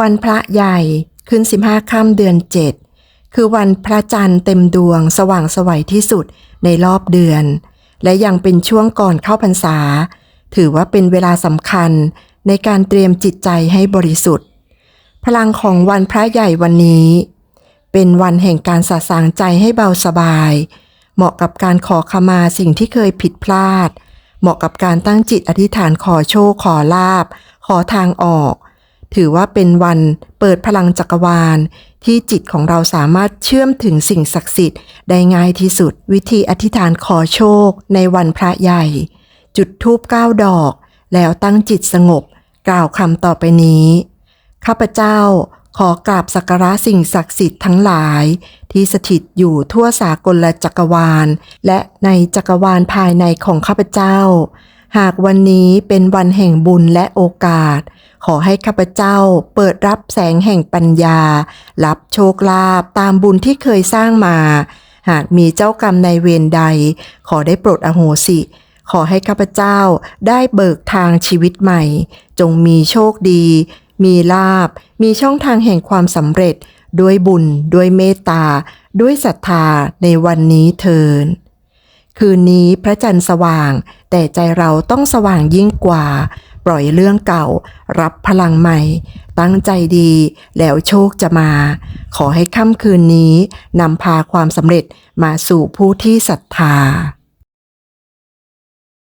วันพระใหญ่ขึ้นสิบห้าค่ำเดือนเจ็ดคือวันพระจันทร์เต็มดวงสว่างสวัยที่สุดในรอบเดือน และยังเป็นช่วงก่อนเข้าพรรษา ถือว่าเป็นเวลาสำคัญในการเตรียมจิตใจให้บริสุทธิ์ พลังของวันพระใหญ่วันนี้ เป็นวันแห่งการสะสางใจให้เบาสบาย เหมาะกับการขอขมาสิ่งที่เคยผิดพลาด เหมาะกับการตั้งจิตอธิษฐานขอโชคขอลาบ ขอทางออก ถือว่าเป็นวันเปิดพลังจักรวาล ที่จิตของเราสามารถเชื่อมถึงสิ่งศักดิ์สิทธิ์ได้ง่ายที่สุด วิธีอธิษฐานขอโชค ในวันพระใหญ่ จุดธูปเก้าดอก แล้วตั้งจิตสงบ กล่าวคำต่อไปนี้ ข้าพเจ้าขอกราบสักการะสิ่งศักดิ์สิทธิ์ทั้งหลาย ที่สถิตอยู่ทั่วสากลจักรวาล และในจักรวาลภายในของข้าพเจ้า หากวันนี้เป็นวันแห่งบุญและโอกาส ขอให้ข้าพเจ้าเปิดรับแสงแห่งปัญญา รับโชคลาภตามบุญที่เคยสร้างมา หากมีเจ้ากรรมในเวรใด ขอได้โปรดอโหสิ ขอให้ข้าพเจ้าได้เบิกทางชีวิตใหม่ จงมีโชคดี มีลาบ มีช่องทางแห่งความสำเร็จ ด้วยบุญ ด้วยเมตตา ด้วยศรัทธาในวันนี้เทิน คืนนี้พระจันทร์สว่าง แต่ใจเราต้องสว่างยิ่งกว่า ปล่อยเรื่องเก่า รับพลังใหม่ ตั้งใจดีแล้วโชคจะมา ขอให้ค่ำคืนนี้นำพาความสำเร็จมาสู่ผู้ที่ศรัทธา